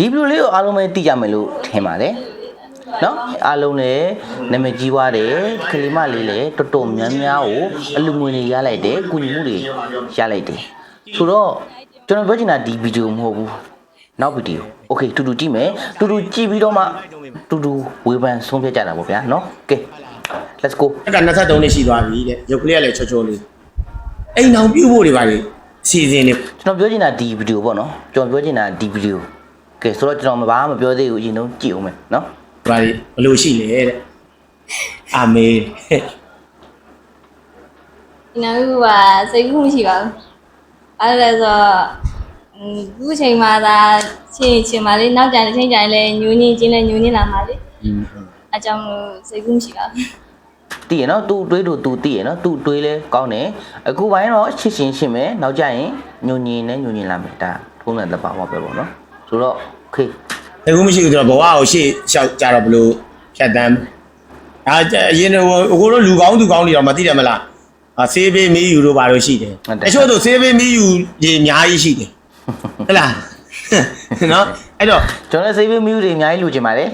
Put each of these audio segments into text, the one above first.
ဒီဗီဒီယိုလေးကိုအားလုံးပဲသိကြမယ်လို့ထင်ပါတယ်နော်အားလုံးလည်းနာမည်ကြီးသွားတယ်ခရီးမလေးလည်းတော်တော်များများကိုအလူငွေတွေရလိုက်တယ်ကုညီမှုတွေရလိုက်တယ်ဆိုတော့ကျွန်တော်ပြောချင်တာဒီဗီဒီယိုမဟုတ်ဘူးနောက်ဗီဒီယိုโอเคတူတူကြည့်မယ်တူတူကြည့်ပြီးတော့မှတူတူဝေဖန်ဆုံးဖြတ်ကြတာပေါ့ဗျာနော်ကဲ let's go အဲ့ဒါ23နှစ်ရှိသွားပြီတဲ့ရုပ်ကလေးကလည်းချောချောလေးအိမ်အောင်ပြုတ်ဖို့တွေပါလေစီစဉ်နေ ကျွန်တော်ပြောချင်တာဒီဗီဒီယိုပေါ့နော်ကျွန်တော်ပြောချင်တာဒီဗီဒီယို ကဲဆိုတော့ကျွန်တော်မဘာမှမပြောသေးဘူးအရင်ဆုံးကြည့်အောင်မယ်နော်ပါလေဘယ်လိုရှိလဲတဲ့အာမေးဒီနောက်ခုကစိတ်ကူးမရှိပါဘူး။အဲ့ဒါလဲဆိုတော့อืมခုချိန်မှာသာချင်းချင်းပါလေနောက်ကြတဲ့ချိန်ကြရင်လည်းညူညင်းချင်းလည်းညူညင်းလာမှာလေ။အကြောင်းလို့စိတ်ကူးမရှိပါဘူးတည်ရနော်သူ့တွေးလို့သူတည်ရနော်သူ့တွေးလဲကောင်းတယ်အခုပိုင်းတော့ချစ်ရှင်ရှင်းမယ်နောက်ကြရင်ညွန်ညင်နဲ့ညွန်ညင်လာမယ်ဒါထုံးတဲ့တပါမှာပဲပေါ့နော် ဆိုတော့ okay အခုမရှိဘူးဆိုတော့ဘဝကိုရှေ့ရှောက်ကြတော့ဘလို့ဖြတ်တန်းဒါအရင်ကအခုတော့လူကောင်းသူကောင်းတွေတော့မသိတယ်မလားအဆေးဘေးမီယူတို့ဘာလို့ရှိတယ်တချို့တို့ဆေးဘေးမီယူရေအများကြီးရှိတယ်ဟုတ်လားနော်အဲ့တော့ကျွန်တော်ဆေးဘေးမီယူတွေအများကြီးလူချင်ပါတယ်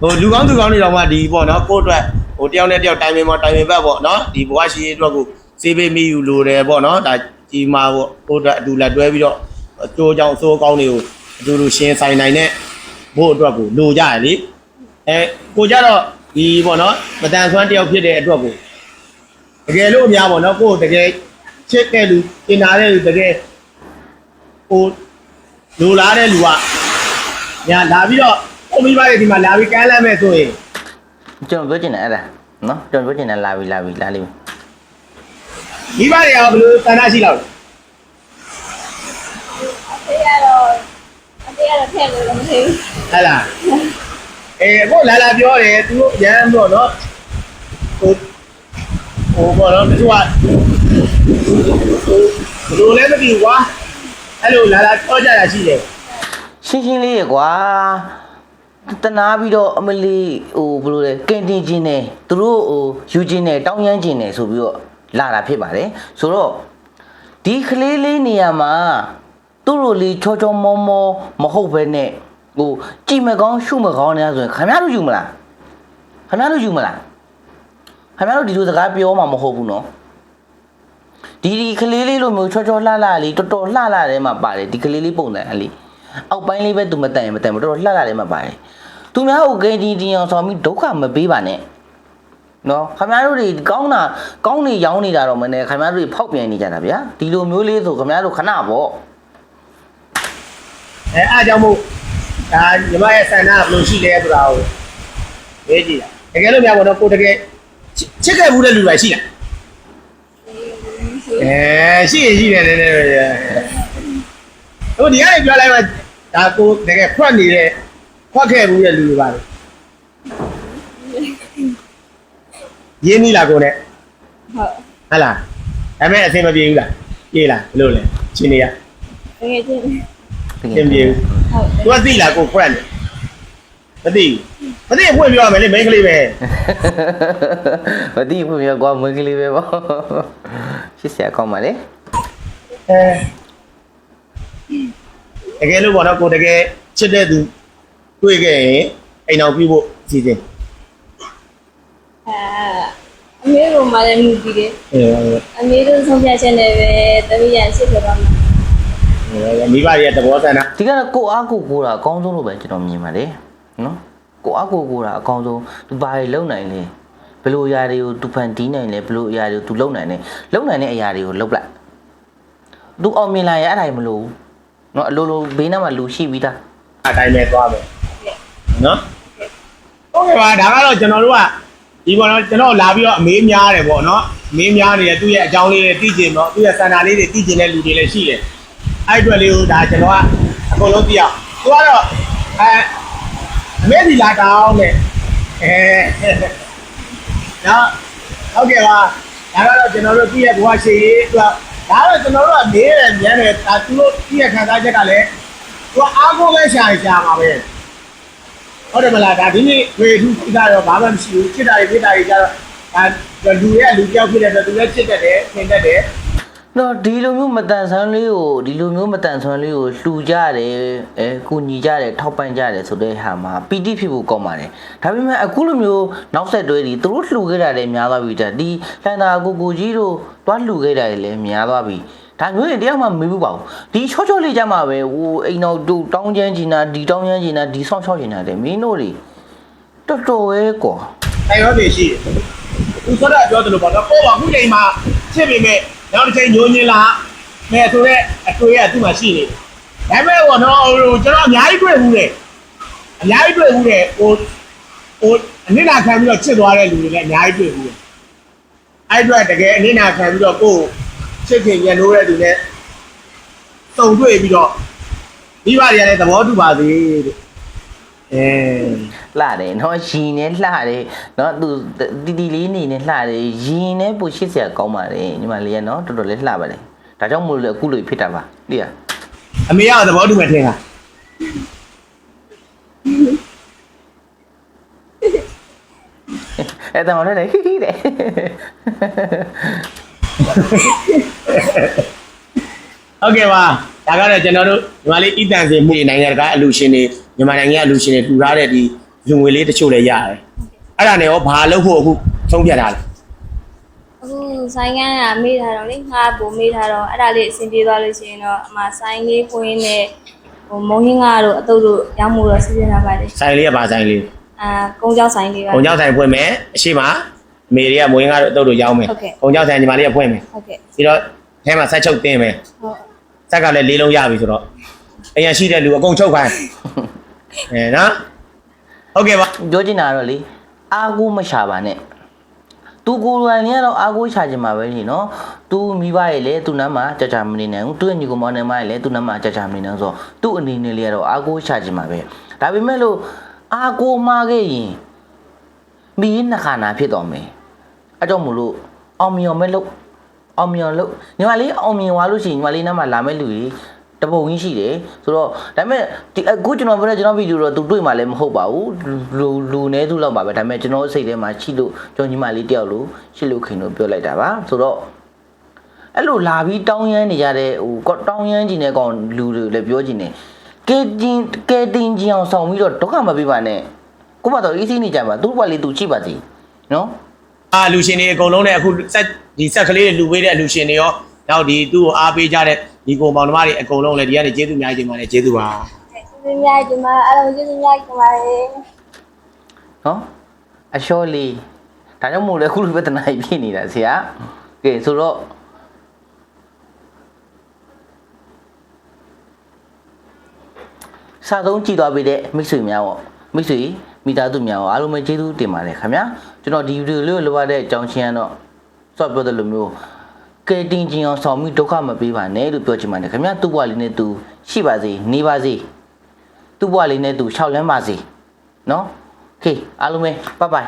ဟိုလူကောင်းသူကောင်းတွေတော့မှဒီပေါ့နော်ကိုယ့်အတွက်ဟိုတယောက်နဲ့တယောက်တိုင်ပင်ပေါ့တိုင်ပင်ပတ်ပေါ့နော်ဒီဘဝရှိရေးအတွက်ကိုဆေးဘေးမီယူလိုတယ်ပေါ့နော်ဒါဒီမှာပေါ့ကိုယ့်အတွက်အတူလက်တွဲပြီးတော့ အကျိုးကြောင့်အစိုးကောင်းတွေကိုအတူတူရှင်းဆိုင်နိုင်တဲ့ဘို့အတွက်ကိုလိုကြရလေအဲကိုကြတော့ဒီပေါ့နော်မတန်ဆွမ်းတယောက်ဖြစ်တဲ့အတွက်ကိုတကယ်လို့အများပေါ့နော်ကိုယ်တကယ်ချစ်တဲ့လူကျင်နာတဲ့လူတကယ်ဟိုလိုလားတဲ့လူကညာလာပြီးတော့ကိုမိဘတွေဒီမှာလာပြီးကမ်းလှမ်းမဲ့ဆိုရင်ကျွန်တော်ပြောချင်တယ်အဲ့ဒါနော်ကျွန်တော်ပြောချင်တယ်လာပြီလာပြီလာလိမ့်မယ်မိဘတွေကဘယ်လိုတန်တာရှိလောက်လဲ။ အဲ့ကတော့အတေးကတော့ထည့်လို့လည်းမသိဘူးဟဲ့လားအေးအခုလာလာပြောတယ်သူတို့ရမ်းတော့နော်ဟိုဟိုဘောတော့သူကဘယ်လိုလဲမသိဘူးကွာအဲ့လိုလာလာပြောကြတာရှိတယ်ရှင်းရှင်းလေးရကွာတနာပြီးတော့အမလီဟိုဘယ်လိုလဲကင်တင်ချင်းနေသူတို့ဟိုယူချင်းနေတောင်းရမ်းချင်းနေဆိုပြီးတော့လာတာဖြစ်ပါတယ်ဆိုတော့ဒီကလေးလေးနေရာမှာ သူ့လိုလေးချောချောမောမောမဟုတ်ဘဲနဲ့ဟိုကြည်မကောင်းရှုမကောင်းနေရဆိုရင်ခင်ဗျားတို့ယူမလားခင်ဗျားတို့ယူမလားခင်ဗျားတို့ဒီလိုစကားပြောမှာမဟုတ်ဘူးနော်ဒီဒီကလေးလေးလိုမျိုးချောချောလှလှလေးတော်တော်လှလှတဲ့မှာပါတယ်ဒီကလေးလေးပုံစံအလေးအောက်ပိုင်းလေးပဲသူမတန်ရင်မတန်ဘူးတော်တော်လှလှတဲ့မှာပါတယ်သူများကိုဂိမ်းဒီဒီအောင်ဆောင်ပြီးဒုက္ခမပေးပါနဲ့နော်ခင်ဗျားတို့တွေကောင်းတာကောင်းနေရောင်းနေတာတော့မနဲ့ခင်ဗျားတို့တွေဖောက်ပြန်နေကြတာဗျာဒီလိုမျိုးလေးဆိုခင်ဗျားတို့ခဏပေါ့ အဲအားကြောင့်မို့ဒါညီမရဲ့ဆန္ဒကဘယ်လိုရှိလဲဆိုတာကိုမေးကြည့်တာတကယ်လို့များပေါ့နော်ကိုတကယ်ချစ်ခဲ့ဘူးတဲ့လူတွေရှိလား။အဲရှိရင်ရှိတယ်နည်းနည်းပဲဟိုဒီကနေပြောလိုက်မှဒါကိုတကယ်ခွက်နေတဲ့ခွက်ခဲ့ဘူးရဲ့လူတွေပါလေရင်းနီလာကိုနဲ့ဟုတ်ဟဟလားဒါပေမဲ့အဆင်မပြေဘူးလားပြေးလားဘယ်လိုလဲချင်းနေရတကယ်ချင်း အဆင်ပြေဘူးဟုတ်သူကသိလားကိုခွက်နေမသိဘူးမသိဖွင့်ပြောရမယ်လေမိန်းကလေးပဲမသိဘူးမြေကွာမွေးကလေးပဲပေါ့ရှစ်ဆရာကောင်းပါလေအဲတကယ်လို့ပေါ့နော်ကိုတကယ်ချစ်တဲ့သူတွေ့ခဲ့ရင်အိမ်အောင်ပြုဖို့စီစဉ်အဲအမေတို့မှလည်းမြည်ပြီးတယ်အဲ။အမေတို့ဆုံးဖြတ်ချက်နဲ့ပဲတပည့်ရရှစ်ပြတော့မှာ မိဘတွေကသဘောဆန္ဒဒီကတော့ကိုအားကိုကိုတာအကောင်းဆုံးလို့ပဲကျွန်တော်မြင်ပါတယ်နော်ကိုအားကိုကိုတာအကောင်းဆုံးသူဘာတွေလုံနိုင်လဲဘယ်လိုအရာတွေကိုသူဖန်တီးနိုင်လဲဘယ်လိုအရာတွေကိုသူလုံနိုင်လဲလုံနိုင်တဲ့အရာတွေကိုလုံလိုက်သူအောင်မြင်လာရအဲ့ဒါကြီးမလို့ဘူးနော်အလိုလိုဘေးနားမှာလူရှိပြီးသားအတိုင်းပဲသွားမယ်နော်ဟုတ်ကဲ့ပါဒါကတော့ကျွန်တော်တို့ကဒီပေါ်တော့ကျွန်တော်လာပြီးတော့အမေးများတယ်ပေါ့နော်အမေးများနေတယ်သူ့ရဲ့အကြောင်းလေးတွေသိကျင်တော့သူ့ရဲ့စန္ဒာလေးတွေသိကျင်တဲ့လူတွေလည်းရှိတယ် အဲ့အတွက်လေးကိုဒါကျွန်တော်ကအကုန်လုံးသိအောင်သူကတော့အဲအမေဒီလာတောင်းတဲ့အဲနော်ဟုတ်ကဲ့ပါဒါကတော့ကျွန်တော်တို့ပြည့်ရဲ့ဘဝရှိရေးအတွက်ဒါကတော့ကျွန်တော်တို့ကမေးတယ်မြန်းတယ်ဒါသူတို့ပြည့်ရဲ့ခံစားချက်ကလည်းသူကအားကိုးလဲရှာရှာမှာပဲဟုတ်တယ်မလားဒါဒီနေ့ဝေထုကြတော့ဘာမှမရှိဘူးချစ်တာတွေပြစ်တာတွေကြတော့ဒါလူရဲ့လူကြောက်ဖြစ်တဲ့အတွက်သူလည်းချစ်တတ်တယ်သင်တတ်တယ်ဒ တော့ဒီလိုမျိုးမတန်ဆန်းလေးကိုဒီလိုမျိုးမတန်ဆန်းလေးကိုလှူကြတယ်အဲကူညီကြတယ်ထောက်ပံ့ကြတယ်ဆိုတဲ့ဟာမှာပီတိဖြစ်ဖို့ကောင်းပါတယ်ဒါပေမဲ့အခုလိုမျိုးနောက်ဆက်တွဲဒီသူတို့လှူခဲ့တာလည်းများသွားပြီတဲ့ဒီလှန်တာကိုကိုကြီးတို့တွားလှူခဲ့တာလည်းများသွားပြီဒါမျိုးတွေတယောက်မှမမေးဘူးပါဘူးဒီချောချောလေးကြမှာပဲဟိုအိမ်တော်တို့တောင်းချမ်းချင်တာဒီတောင်းချမ်းချင်တာဒီဆောင်းချောက်ချင်တာတဲ့မင်းတို့တွေတော်တော်ပဲကွာအဲရောနေရှိတယ် သူဆိုတော့ပြောတယ်လို့ပေါ့နော်ပေါ်ပါခုချိန်မှာဖြစ်ပေမဲ့နောက်တစ်ချိန်ညိုညင်းလာမဲ့ဆိုတော့အတွေ့ရသူ့မှာရှိနေတယ်ဒါပေမဲ့ဟိုတော့ဟိုကျွန်တော်အများကြီးတွေ့ဘူးတယ်အများကြီးတွေ့ဘူးတယ်ဟိုဟိုအနစ်နာခံပြီးတော့ချစ်သွားတဲ့လူတွေလည်းအများကြီးတွေ့ဘူးတယ်အဲ့အတွက်တကယ်အနစ်နာခံပြီးတော့ကိုယ်ချစ်ခင်ရနိုးတဲ့သူနဲ့စုံတွေ့ပြီးတော့မိဘတွေကလည်းသဘောတူပါစေတဲ့ အဲလှတယ်နော်ရင်နဲ့လှတယ်နော်သူတီတီလေးနေနဲ့လှတယ်ရင်နဲ့ပူရှစ်စရာကောင်းပါတယ်ညီမလေးကနော်တော်တော်လေးလှပါတယ်ဒါကြောင့်မို့လို့အခုလိုဖြစ်တာပါသိရအမေကသဘောတူမယ်ထင်တာအဲ့ဒါမှလည်းဟိဟိတဲ့ဟုတ်ကဲ့ပါဒါကတော့ကျွန်တော်တို့ညီမလေးအီတန်စင်မှုနိုင်ငံတကာအလူရှင်တွေ မြန်မာနိုင်ငံအလူရှင်တွေတူထားတဲ့ဒီလူငွေလေးတချို့လည်းရတယ်အဲ့ဒါနဲ့ရောဘာလုပ်ဖို့အခုဆုံးဖြတ်ထားလဲအခုဆိုင်ကန်းကမေးထားတော့လေငါပုံမေးထားတော့အဲ့ဒါလေးအဆင်ပြေသွားလို့ရှိရင်တော့အမဆိုင်လေးဖွင့်နေဟိုမုံဟင်းကားတို့အတုပ်တို့ရောင်းမှုတော့စီစဉ်ထားပါတယ်ဆိုင်လေးကဘာဆိုင်လေးအာကုန်းကြောက်ဆိုင်လေးပါကုံကြောက်ဆိုင်ဖွင့်မယ်အရှိမအမေတွေကမွေးကားတို့အတုပ်တို့ရောင်းမယ်ဟုတ်ကဲ့ကုံကြောက်ဆိုင်ညီမလေးကဖွင့်မယ်ဟုတ်ကဲ့ပြီးတော့အဲမှာဆက်ချုပ်တင်းမယ်ဟုတ်ဆက်ကလည်းလေးလုံးရပြီဆိုတော့အရင်ရှိတဲ့လူအကုန်ချုပ်ခိုင်း အဲနော်ဟုတ်ကဲ့ပါပြောချင်တာကတော့လေအာကိုမရှာပါနဲ့သူကိုယ်တိုင်လည်းတော့အာကိုရှာချင်မှာပဲရှင်နော်သူမိဘရဲ့လေသူနားမှာကြာကြာမနေနိုင်ဘူးသူ့ရဲ့ညီကောင်မောင်နှမရဲ့လေသူနားမှာကြာကြာမနေနိုင်ဘူးဆိုတော့သူ့အနေနဲ့လေကတော့အာကိုရှာချင်မှာပဲဒါပေမဲ့လို့အာကိုမှားခဲ့ရင်မိရင်နှခါနာဖြစ်တော်မယ်အဲ့ကြောင့်မို့လို့အောင်မြော်မဲ့လို့အောင်မြော်လို့ညီမလေးအောင်မြင်သွားလို့ရှိရင်ညီမလေးနားမှာလာမဲ့လူကြီးတ ပုံကြီးရှိတယ်ဆိုတော့ဒါပေမဲ့ဒီအခုကျွန်တော်ပြောတဲ့ကျွန်တော်ဗီဒီယိုတော့သူတွေ့မှလည်းမဟုတ်ပါဘူးလူလူနေသူလောက်ပါပဲဒါပေမဲ့ကျွန်တော်စိတ်ထဲမှာရှိလို့ကျွန်တော်ညီမလေးတယောက်လို့ရှိလို့ခင်လို့ပြောလိုက်တာပါဆိုတော့အဲ့လိုလာပြီးတောင်းရမ်းနေကြတဲ့ဟိုကောတောင်းရမ်းကျင်တဲ့ကောင်လူတွေလည်းပြောကျင်တယ်ကဲတင်ကဲတင်ကြအောင်ဆောင်ပြီးတော့ဒုက္ခမပေးပါနဲ့ကိုမတော်အေးစိနေကြပါသူ့ဘက်လေးသူချိပါသေးနော်အာလူရှင်တွေအကုန်လုံးနဲ့အခုဆက်ဒီဆက်ကလေးတွေလူပေးတဲ့အလူရှင်တွေရောနောက်ဒီသူ့ကိုအားပေးကြတဲ့ ဒီကိုမောင်နှမတွေအကုန်လုံးလည်းဒီကနေကျေးဇူးအများကြီးတင်ပါတယ်ကျေးဇူးပါကျေးဇူးများကြီးပါအားလုံးကျေးဇူးများကြီးပါတယ်နော်အလျှော့လေးဒါကြောင့်မို့လဲခုလိုပဲတနားကြီးဖြစ်နေတာဆရာကဲဆိုတော့စာသုံးကြည့်သွားပြီတဲ့မိတ်ဆွေများပေါ့မိတ်ဆွေမိသားစုများပေါ့အားလုံးပဲကျေးဇူးတင်ပါတယ်ခင်ဗျာကျွန်တော်ဒီဗီဒီယိုလေးကိုလိုပါတဲ့အကြောင်းချင်းကတော့စော့ပြောတဲ့လိုမျိုး ကဲတင်ချင်းအောင်ဆောင်ပြီးဒုက္ခမပေးပါနဲ့လို့ပြောချင်ပါတယ်ခင်ဗျာသူ့ဘဝလေးနဲ့သူရှိပါစေနေပါစေသူ့ဘဝလေးနဲ့သူရှောက်လန်းပါစေနော် โอเคအားလုံးပဲဘိုင်ဘိုင်